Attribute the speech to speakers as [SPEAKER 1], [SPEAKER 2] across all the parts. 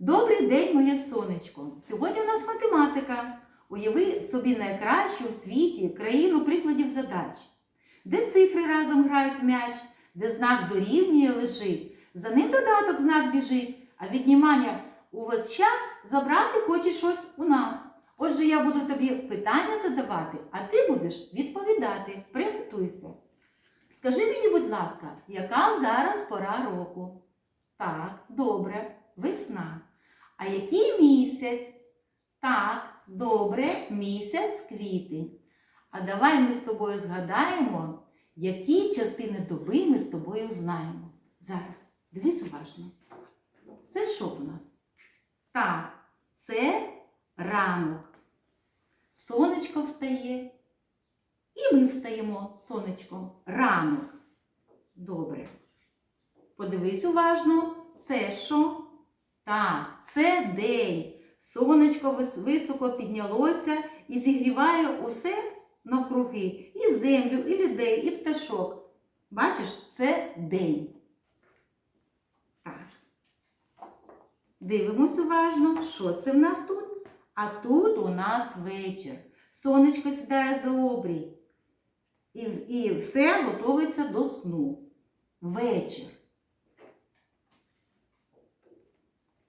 [SPEAKER 1] Добрий день, моє сонечко! Сьогодні у нас математика. Уяви собі найкращу у світі країну прикладів задач, де цифри разом грають в м'яч, де знак дорівнює лежить, за ним додаток знак біжить, а віднімання увесь час забрати хочеш щось у нас. Отже, я буду тобі питання задавати, а ти будеш відповідати. Приготуйся. Скажи мені, будь ласка, яка зараз пора року? Так, добре, весна. А який місяць? Так, добре, місяць квітень. А давай ми з тобою згадаємо, які частини доби ми з тобою знаємо. Зараз, дивись уважно. Це що в нас? Так, це ранок. Сонечко встає. І ми встаємо сонечком. Ранок. Добре. Подивись уважно, це що? Так, це день. Сонечко високо піднялося і зігріває усе навкруги. І землю, і людей, і пташок. Бачиш, це день. Так. Дивимось уважно, що це в нас тут? А тут у нас вечір. Сонечко сідає за обрій. І, і все готується до сну. Вечір.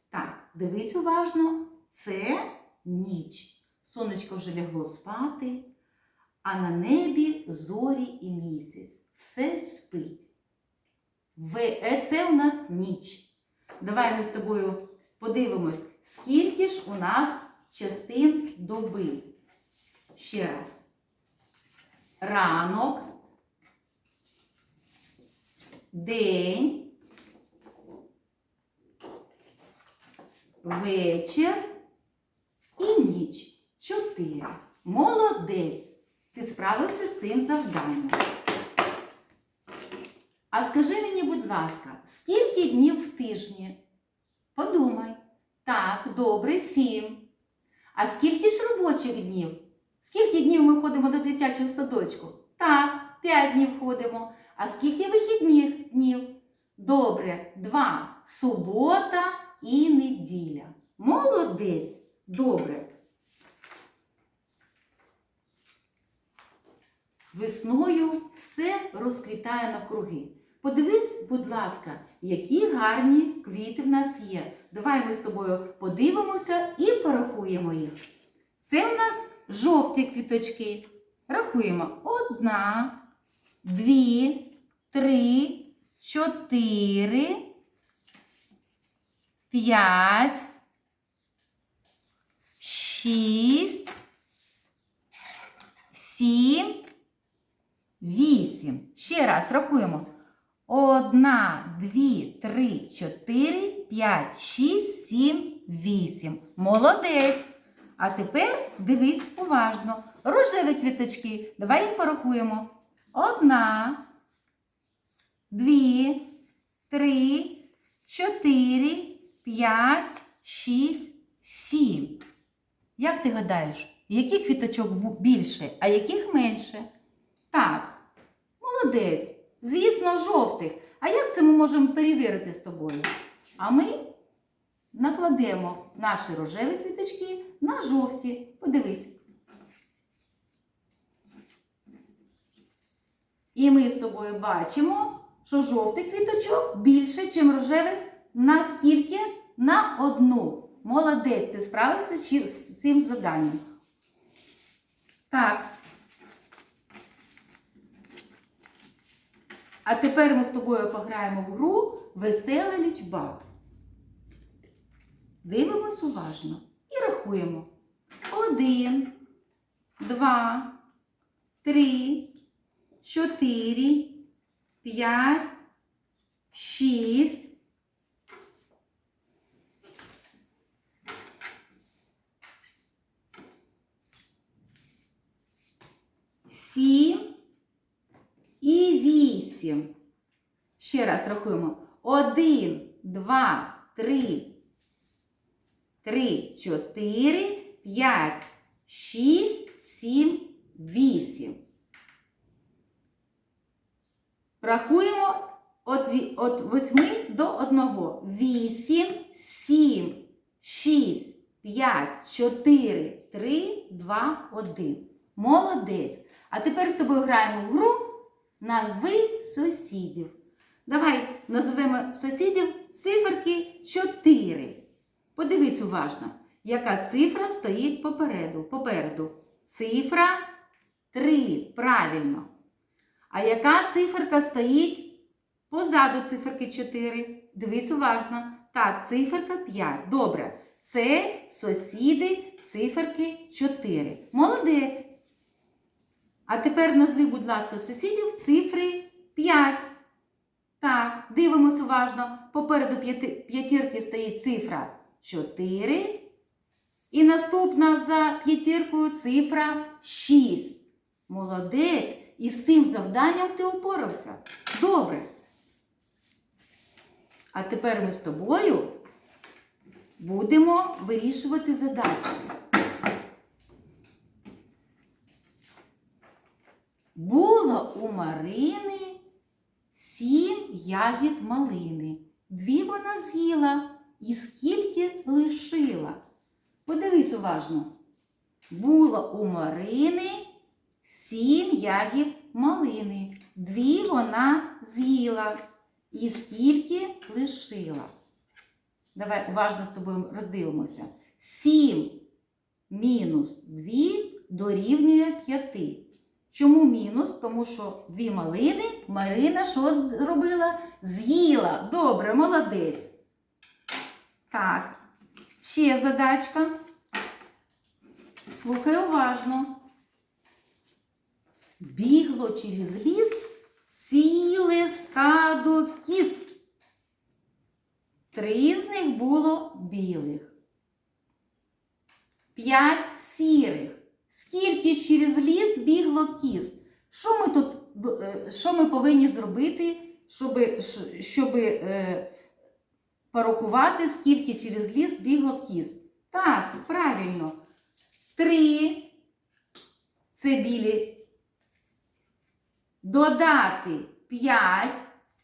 [SPEAKER 1] Так, дивись уважно, це ніч. Сонечко вже лягло спати, а на небі зорі і місяць. Все спить. Е, Це у нас ніч. Давай ми з тобою подивимось, скільки ж у нас частин доби. Ще раз. Ранок, день, вечір і ніч. Чотири. Молодець. Ти справився з цим завданням. А скажи мені, будь ласка, скільки днів в тижні? Подумай. Так, добре, сім. А скільки ж робочих днів? Скільки днів ми ходимо до дитячого садочку? Так, п'ять днів ходимо. А скільки вихідних днів? Добре, два. Субота і неділя. Молодець. Добре. Весною все розквітає навкруги. Подивись, будь ласка, які гарні квіти в нас є. Давай ми з тобою подивимося і порахуємо їх. Це у нас жовті квіточки. Рахуємо. Одна, дві, три, чотири, п'ять, шість, сім, вісім. Ще раз рахуємо. Одна, дві, три, чотири, п'ять, шість, сім, вісім. Молодець. А тепер дивись уважно. Рожеві квіточки. Давай їх порахуємо. Одна, дві, три, чотири, п'ять, шість, сім. Як ти гадаєш, яких квіточок більше, а яких менше? Так, молодець. Звісно, жовтих. А як це ми можемо перевірити з тобою? А ми накладемо наші рожеві квіточки на жовті. Подивись. І ми з тобою бачимо, що жовтих квіточок більше, ніж рожевих. На скільки? На одну. Молодець, ти справився з цим заданням. Так. А тепер ми з тобою пограємо в гру Весела лічба. Дивимось уважно і рахуємо. Один, два, три, чотири, п'ять, шість. Сім і вісім. Ще раз рахуємо. Один, два, три, три, чотири, п'ять, шість, сім, вісім. Рахуємо від, від 8 до 1. 8, 7, 4, 3, 2, 1. Молодець. А тепер з тобою граємо в гру Назви сусідів. Давай назвемо сусідів циферки 4. Подивись уважно, яка цифра стоїть попереду. Попереду. Цифра 3. Правильно. А яка циферка стоїть позаду циферки 4? Дивись уважно. Так, циферка 5. Добре. Це сусіди циферки 4. Молодець. А тепер назви, будь ласка, сусідів цифри 5. Так, дивимось уважно. Попереду п'ятірки стоїть цифра 4. І наступна за п'ятіркою цифра 6. Молодець. І з цим завданням ти упорався. Добре. А тепер ми з тобою будемо вирішувати задачі. Було у Марини сім ягід малини. Дві вона з'їла і скільки лишила. Подивись уважно. Було у Марини сім ягід малини. Дві вона з'їла і скільки лишила. Давай уважно з тобою роздивимося. Сім мінус дві дорівнює п'яти. Чому мінус? Тому що дві малини Марина що зробила? З'їла. Добре, молодець. Так, ще задачка. Слухай уважно. Бігло через ліс ціле стадо кіз. Три з них було білих. П'ять сірих. Скільки через ліс бігло кіз? Що ми тут е, що ми повинні зробити, щоб, щоб е, порахувати, скільки через ліс бігло кіз? Так, правильно. Три це білі. Додати 5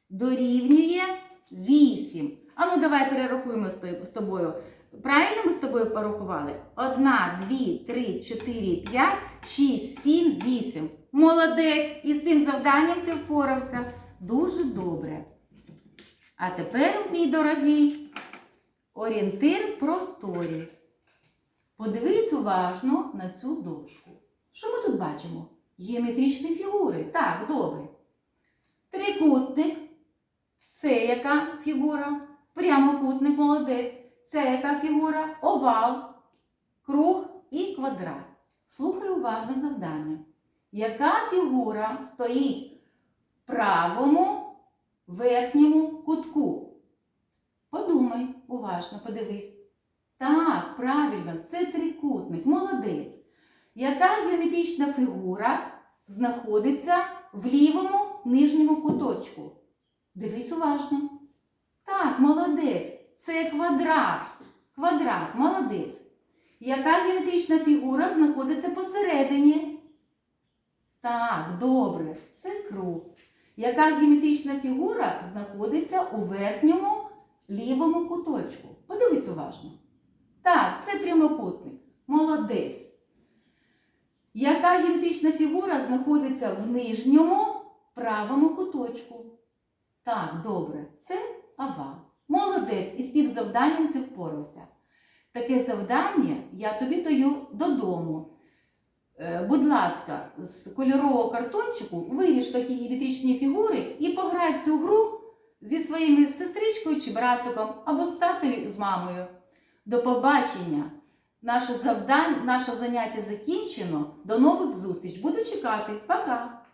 [SPEAKER 1] дорівнює 8. А ну давай перерахуємо з тобою. Правильно ми з тобою порахували? Одна, дві, три, чотири, п'ять, шість, сім, вісім. Молодець! І з цим завданням ти впорався. Дуже добре. А тепер, мій дорогий, орієнтир в просторі. Подивись уважно на цю дошку. Що ми тут бачимо? Геометричні фігури. Так, добре. Трикутник. Це яка фігура? Прямокутник, молодець. Це яка фігура? Овал, круг і квадрат. Слухай уважно завдання. Яка фігура стоїть в правому верхньому кутку? Подумай, уважно, подивись. Так, правильно, це трикутник, молодець. Яка геометрична фігура знаходиться в лівому нижньому куточку? Дивись уважно. Так, молодець. Це квадрат. Квадрат, молодець. Яка геометрична фігура знаходиться посередині? Так, добре, це круг. Яка геометрична фігура знаходиться у верхньому лівому куточку? Подивись уважно. Так, це прямокутник. Молодець. Яка геометрична фігура знаходиться в нижньому правому куточку? Так, добре, це овал. Молодець, і з цим завданням ти впорався. Таке завдання я тобі даю додому. Е, Будь ласка, з кольорового картончику виріж такі геометричні фігури і пограй в цю гру зі своїми сестричкою чи братиком або з татою з мамою. До побачення! Наше завдання, наше заняття закінчено. До нових зустріч. Буду чекати. Пока!